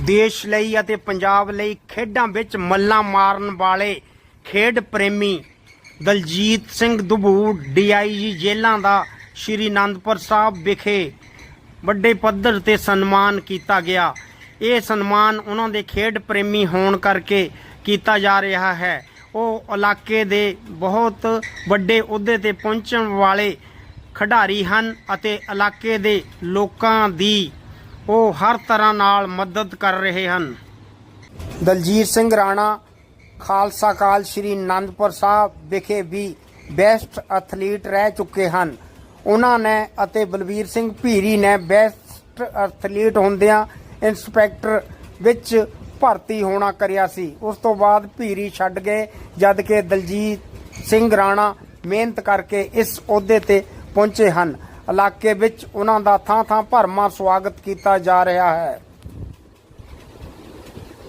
ਦੇਸ਼ ਲਈ ਅਤੇ ਪੰਜਾਬ ਲਈ ਖੇਡਾਂ ਵਿੱਚ ਮੱਲਾਂ ਮਾਰਨ ਵਾਲੇ ਖੇਡ ਪ੍ਰੇਮੀ ਦਲਜੀਤ ਸਿੰਘ ਦੁਬੂ, ਡੀਆਈਜੀ ਜੇਲ੍ਹਾਂ ਦਾ ਸ਼੍ਰੀ ਅਨੰਦਪੁਰ ਸਾਹਿਬ ਵਿਖੇ ਵੱਡੇ ਪੱਧਰ ਤੇ ਸਨਮਾਨ ਕੀਤਾ ਗਿਆ। ਇਹ ਸਨਮਾਨ ਉਹਨਾਂ ਦੇ ਖੇਡ ਪ੍ਰੇਮੀ ਹੋਣ ਕਰਕੇ ਕੀਤਾ ਜਾ ਰਿਹਾ ਹੈ। ਉਹ ਇਲਾਕੇ ਦੇ ਬਹੁਤ ਵੱਡੇ ਅਹੁਦੇ ਤੇ ਪਹੁੰਚਣ ਵਾਲੇ ਖਿਡਾਰੀ ਹਨ ਅਤੇ ਇਲਾਕੇ ਦੇ ਲੋਕਾਂ ਦੀ ਉਹ ਹਰ ਤਰ੍ਹਾਂ ਨਾਲ ਮਦਦ ਕਰ ਰਹੇ ਹਨ। ਦਲਜੀਤ ਸਿੰਘ ਰਾਣਾ, ਖਾਲਸਾ ਕਾਲ ਸ਼੍ਰੀ ਅਨੰਦਪੁਰ ਸਾਹਿਬ ਵਿਖੇ ਵੀ ਬੈਸਟ ਐਥਲੀਟ ਰਹਿ ਚੁੱਕੇ ਹਨ। ਉਹਨਾਂ ਨੇ ਅਤੇ ਬਲਬੀਰ ਸਿੰਘ ਭੀਰੀ ਨੇ ਬੈਸਟ ਐਥਲੀਟ ਹੁੰਦਿਆਂ ਇੰਸਪੈਕਟਰ ਵਿੱਚ ਭਰਤੀ ਹੋਣਾ ਕਰਿਆ ਸੀ। ਉਸ ਤੋਂ ਬਾਅਦ ਭੀਰੀ ਛੱਡ ਗਏ, ਜਦ ਕਿ ਦਲਜੀਤ ਸਿੰਘ ਰਾਣਾ ਮਿਹਨਤ ਕਰਕੇ ਇਸ ਅਹੁਦੇ ਤੇ ਪਹੁੰਚੇ ਹਨ। ਇਲਾਕੇ ਵਿੱਚ ਉਹਨਾਂ ਦਾ ਥਾਂ ਥਾਂ ਭਰਮਾ ਸਵਾਗਤ ਕੀਤਾ ਜਾ ਰਿਹਾ ਹੈ।